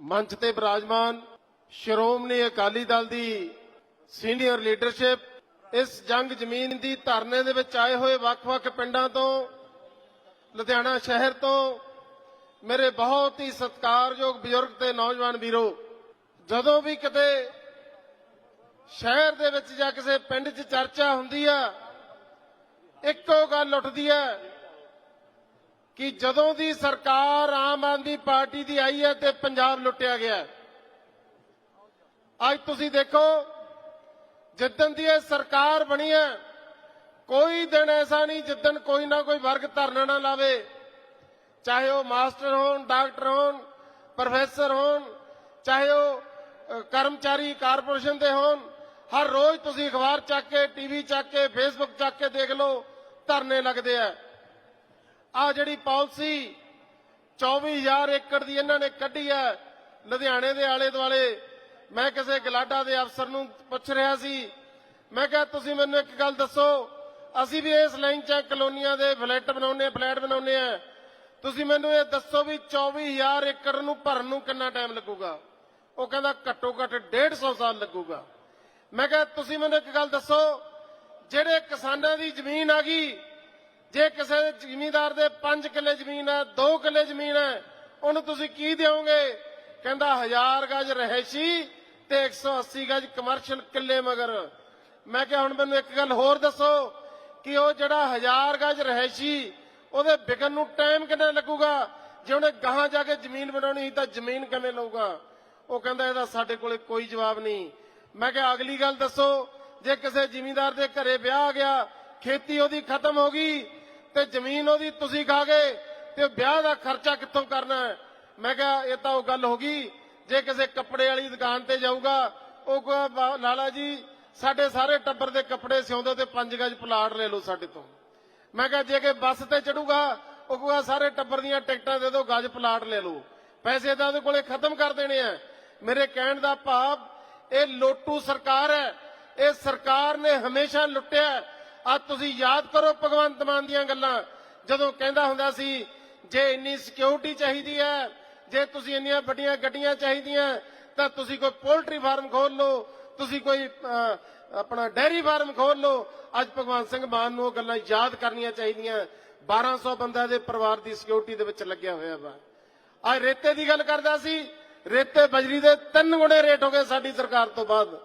ਮੰਚ ਤੇ ਬਿਰਾਜਮਾਨ ਸ਼੍ਰੋਮਣੀ ਅਕਾਲੀ ਦਲ ਦੀ ਸੀਨੀਅਰ ਲੀਡਰਸ਼ਿਪ, ਇਸ ਜੰਗ ਜ਼ਮੀਨ ਦੀ ਧਰਨੇ ਦੇ ਵਿੱਚ ਆਏ ਹੋਏ ਵੱਖ-ਵੱਖ ਪਿੰਡਾਂ ਤੋਂ, ਲੁਧਿਆਣਾ ਸ਼ਹਿਰ ਤੋਂ, ਮੇਰੇ ਬਹੁਤ ਹੀ ਸਤਿਕਾਰਯੋਗ ਬਜ਼ੁਰਗ ਤੇ ਨੌਜਵਾਨ ਵੀਰੋ, ਜਦੋਂ ਵੀ ਕਿਤੇ ਸ਼ਹਿਰ ਦੇ ਵਿੱਚ ਜਾਂ ਕਿਸੇ ਪਿੰਡ 'ਚ ਚਰਚਾ ਹੁੰਦੀ ਆ, ਇੱਕੋ ਗੱਲ ਉੱਠਦੀ ਹੈ ਕਿ ਜਦੋਂ ਦੀ ਸਰਕਾਰ ਆਮ ਆਦਮੀ ਪਾਰਟੀ ਦੀ ਆਈ ਹੈ ਤੇ ਪੰਜਾਬ ਲੁੱਟਿਆ ਗਿਆ ਅੱਜ ਤੁਸੀਂ ਦੇਖੋ, ਜਿੱਦਣ ਦੀ ਇਹ ਸਰਕਾਰ ਬਣੀ ਹੈ, ਕੋਈ ਦਿਨ ਐਸਾ ਨਹੀਂ ਜਿੱਦਣ ਕੋਈ ਨਾ ਕੋਈ ਵਰਗ ਧਰਨਾ ਨਾ ਲਾਵੇ। ਚਾਹੇ ਉਹ ਮਾਸਟਰ ਹੋਣ, ਡਾਕਟਰ ਹੋਣ, ਪ੍ਰੋਫੈਸਰ ਹੋਣ, ਚਾਹੇ ਉਹ ਕਰਮਚਾਰੀ ਕਾਰਪੋਰੇਸ਼ਨ ਦੇ ਹੋਣ, ਹਰ ਰੋਜ਼ ਤੁਸੀਂ ਅਖਬਾਰ ਚੱਕ ਕੇ, ਟੀਵੀ ਚੱਕ ਕੇ, ਫੇਸਬੁੱਕ ਚੱਕ ਕੇ ਦੇਖ ਲਓ, ਧਰਨੇ ਲੱਗਦੇ ਆ। ਆ ਜਿਹੜੀ ਪਾਲਿਸੀ 24000 ਏਕੜ ਦੀ ਇਹਨਾਂ ਨੇ ਕੱਢੀ ਹੈ, ਲੁਧਿਆਣੇ ਦੇ ਆਲੇ ਦੁਆਲੇ। ਮੈਂ ਕਿਸੇ ਗਲਾਡਾ ਦੇ ਅਫਸਰ ਨੂੰ ਪੁੱਛ ਰਿਹਾ ਸੀ। ਮੈਂ ਕਿਹਾ, ਤੁਸੀਂ ਮੈਨੂੰ ਇੱਕ ਗੱਲ ਦੱਸੋ, ਅਸੀਂ ਵੀ ਇਸ ਲਾਈਨ 'ਚ ਕਲੋਨੀਆਂ ਦੇ ਫਲੈਟ ਬਣਾਉਣੇ ਫਲੈਟ ਬਣਾਉਣੇ ਆ। ਤੁਸੀਂ ਮੈਨੂੰ ਇਹ ਦੱਸੋ ਵੀ 24000 ਏਕੜ ਨੂੰ ਭਰਨ ਨੂੰ ਕਿੰਨਾ ਟਾਈਮ ਲੱਗੂਗਾ? ਉਹ ਕਹਿੰਦਾ ਘੱਟੋ ਘੱਟ 150 ਸਾਲ ਲੱਗੂਗਾ। ਮੈਂ ਕਿਹਾ, ਤੁਸੀਂ ਮੈਨੂੰ ਇੱਕ ਗੱਲ ਦੱਸੋ, ਜਿਹੜੇ ਕਿਸਾਨਾਂ ਦੀ ਜ਼ਮੀਨ ਆ ਗਈ ਜੇ ਕਿਸੇ ਜ਼ਿਮੀਂਦਾਰ ਦੇ 5 ਕਿੱਲੇ ਜ਼ਮੀਨ ਹੈ 2 ਕਿੱਲੇ ਜ਼ਮੀਨ ਹੈ, ਉਹਨੂੰ ਤੁਸੀਂ ਕੀ ਦਿਓਗੇ? ਕਹਿੰਦਾ 1000 ਗਜ ਰਹਿਸ਼ੀ ਤੇ 180 ਗਜ ਕਮਰਸ਼ੀਅਲ ਕਿੱਲੇ ਮਗਰ। ਮੈਂ ਕਿਹਾ ਹੁਣ ਮੈਨੂੰ ਇੱਕ ਗੱਲ ਹੋਰ ਦੱਸੋ ਕਿ ਉਹ ਜਿਹੜਾ 1000 ਗਜ ਰਹਿਸ਼ੀ, ਉਹਦੇ ਵਿਕਣ ਨੂੰ ਟਾਈਮ ਕਿੰਨਾ ਲੱਗੂਗਾ? ਜੇ ਉਹਨੇ ਗਾਹਾਂ ਜਾ ਕੇ ਜ਼ਮੀਨ ਬਣਾਉਣੀ ਸੀ ਤਾਂ ਜ਼ਮੀਨ ਕਿਵੇਂ ਲਊਗਾ? ਉਹ ਕਹਿੰਦਾ ਇਹਦਾ ਸਾਡੇ ਕੋਲੇ ਕੋਈ ਜਵਾਬ ਨਹੀਂ। ਮੈਂ ਕਿਹਾ ਅਗਲੀ ਗੱਲ ਦੱਸੋ, ਜੇ ਕਿਸੇ ਜ਼ਿਮੀਂਦਾਰ ਦੇ ਘਰੇ ਵਿਆਹ ਆ ਗਿਆ ਖੇਤੀ ਉਹਦੀ ਖਤਮ ਹੋ ਗਈ ਤੇ ਜ਼ਮੀਨ ਉਹਦੀ ਤੁਸੀਂ ਖਾ ਗਏ ਤੇ ਵਿਆਹ ਦਾ ਖਰਚਾ ਕਿੱਥੋਂ ਕਰਨਾ ਮੈਂ ਕਿਹਾ ਇਹ ਤਾਂ ਉਹ ਗੱਲ ਹੋ ਗਈ। ਜੇ ਕਿਸੇ ਕੱਪੜੇ ਵਾਲੀ ਦੁਕਾਨ ਤੇ ਜਾਊਗਾ ਉਹ ਕਹੂਗਾ, ਲਾਲਾ ਜੀ ਸਾਡੇ ਸਾਰੇ ਟੱਬਰ ਦੇ ਕੱਪੜੇ ਸਿਉਂਦੇ ਤੇ 5 ਗਜ ਪਲਾਟ ਲੈ ਲਓ ਸਾਡੇ ਤੋਂ। ਮੈਂ ਕਿਹਾ ਜੇ ਕਿ ਬੱਸ ਤੇ ਚੜੂਗਾ ਉਹ ਕਹੂਗਾ ਸਾਰੇ ਟੱਬਰ ਦੀਆਂ ਟਿਕਟਾਂ ਦੇ ਦਿਓ ਗਜ ਪਲਾਟ ਲੈ ਲਓ। ਪੈਸੇ ਤਾਂ ਉਹਦੇ ਕੋਲੇ ਖਤਮ ਕਰ ਦੇਣੇ ਆ। ਮੇਰੇ ਕਹਿਣ ਦਾ ਭਾਵ ਇਹ ਲੋਟੂ ਸਰਕਾਰ ਹੈ। ਇਹ ਸਰਕਾਰ ਨੇ ਹਮੇਸ਼ਾ ਲੁੱਟਿਆ। ਅੱਜ ਤੁਸੀਂ ਯਾਦ ਕਰੋ ਭਗਵੰਤ ਮਾਨ ਦੀਆਂ ਗੱਲਾਂ। ਜਦੋਂ ਕਹਿੰਦਾ ਹੁੰਦਾ ਸੀ, ਜੇ ਇੰਨੀ ਸਿਕਿਉਰਿਟੀ ਚਾਹੀਦੀ ਹੈ, ਜੇ ਤੁਸੀਂ ਇੰਨੀਆਂ ਵੱਡੀਆਂ ਗੱਡੀਆਂ ਚਾਹੀਦੀਆਂ, ਤਾਂ ਤੁਸੀਂ ਕੋਈ ਪੋਲਟਰੀ ਫਾਰਮ ਖੋਲ ਲਓ, ਤੁਸੀਂ ਕੋਈ ਆਪਣਾ ਡੈਰੀ ਫਾਰਮ ਖੋਲ ਲਓ। ਅੱਜ ਭਗਵੰਤ ਸਿੰਘ ਮਾਨ ਨੂੰ ਉਹ ਗੱਲਾਂ ਯਾਦ ਕਰਨੀਆਂ ਚਾਹੀਦੀਆਂ। 1200 ਬੰਦਾ ਦੇ ਪਰਿਵਾਰ ਦੀ ਸਿਕਿਉਰਿਟੀ ਦੇ ਵਿੱਚ ਲੱਗਿਆ ਹੋਇਆ ਵਾ। ਅੱਜ ਰੇਤੇ ਦੀ ਗੱਲ ਕਰਦਾ ਸੀ, ਰੇਤੇ ਬਜਰੀ ਦੇ ਤਿੰਨ ਗੁਣੇ ਰੇਟ ਹੋ ਗਏ ਸਾਡੀ ਸਰਕਾਰ ਤੋਂ ਬਾਅਦ।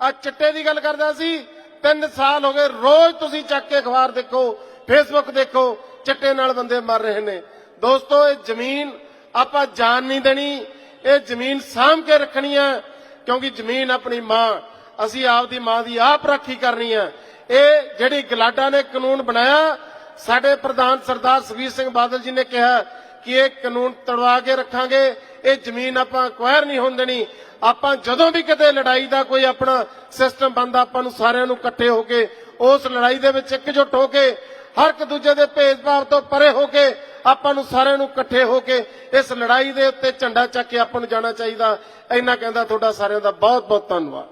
ਅੱਜ ਚਿੱਟੇ ਦੀ ਗੱਲ ਕਰਦਾ ਸੀ ਤਿੰਨ ਸਾਲ ਹੋ ਗਏ, ਰੋਜ਼ ਤੁਸੀਂ ਚੱਕ ਕੇ ਅਖਬਾਰ ਦੇਖੋ ਫੇਸਬੁੱਕ ਦੇਖੋ, ਚਿੱਟੇ ਨਾਲ ਬੰਦੇ ਮਰ ਰਹੇ ਨੇ। ਦੋਸਤੋ, ਇਹ ਜ਼ਮੀਨ ਆਪਾਂ ਜਾਨ ਨਹੀਂ ਦੇਣੀ, ਇਹ ਜ਼ਮੀਨ ਸਾਂਭ ਕੇ ਰੱਖਣੀ ਹੈ ਕਿਉਂਕਿ ਜ਼ਮੀਨ ਆਪਣੀ ਮਾਂ, ਅਸੀਂ ਆਪਦੀ ਮਾਂ ਦੀ ਆਪ ਰਾਖੀ ਕਰਨੀ ਹੈ ਇਹ ਜਿਹੜੀ ਗਲਾਡਾ ਨੇ ਕਾਨੂੰਨ ਬਣਾਇਆ, ਸਾਡੇ ਪ੍ਰਧਾਨ ਸਰਦਾਰ ਸੁਖਬੀਰ ਸਿੰਘ ਬਾਦਲ ਜੀ ਨੇ ਕਿਹਾ ਕਿ ਇਹ ਕਾਨੂੰਨ ਤੜਵਾ ਕੇ ਰੱਖਾਂਗੇ, ਇਹ ਜ਼ਮੀਨ ਆਪਾਂ ਅਕਵਾਇਰ ਨਹੀਂ ਹੋਣ ਦੇਣੀ। ਆਪਾਂ ਜਦੋਂ ਵੀ ਕਿਤੇ ਲੜਾਈ ਦਾ ਕੋਈ ਆਪਣਾ ਸਿਸਟਮ ਬੰਦਾ ਆਪਾਂ ਨੂੰ ਸਾਰਿਆਂ ਨੂੰ ਇਕੱਠੇ ਹੋ ਕੇ, ਉਸ ਲੜਾਈ ਦੇ ਵਿੱਚ ਇਕਜੁੱਟ ਹੋ ਕੇ, ਹਰ ਇੱਕ ਦੂਜੇ ਦੇ ਭੇਦਭਾਵ ਤੋਂ ਪਰੇ ਹੋ ਕੇ, ਆਪਾਂ ਨੂੰ ਸਾਰਿਆਂ ਨੂੰ ਇਕੱਠੇ ਹੋ ਕੇ, ਇਸ ਲੜਾਈ ਦੇ ਉੱਤੇ ਝੰਡਾ ਚੱਕ ਕੇ ਆਪਾਂ ਨੂੰ ਜਾਣਾ ਚਾਹੀਦਾ। ਇੰਨਾ ਕਹਿੰਦਾ ਤੁਹਾਡਾ ਸਾਰਿਆਂ ਦਾ ਬਹੁਤ ਬਹੁਤ ਧੰਨਵਾਦ।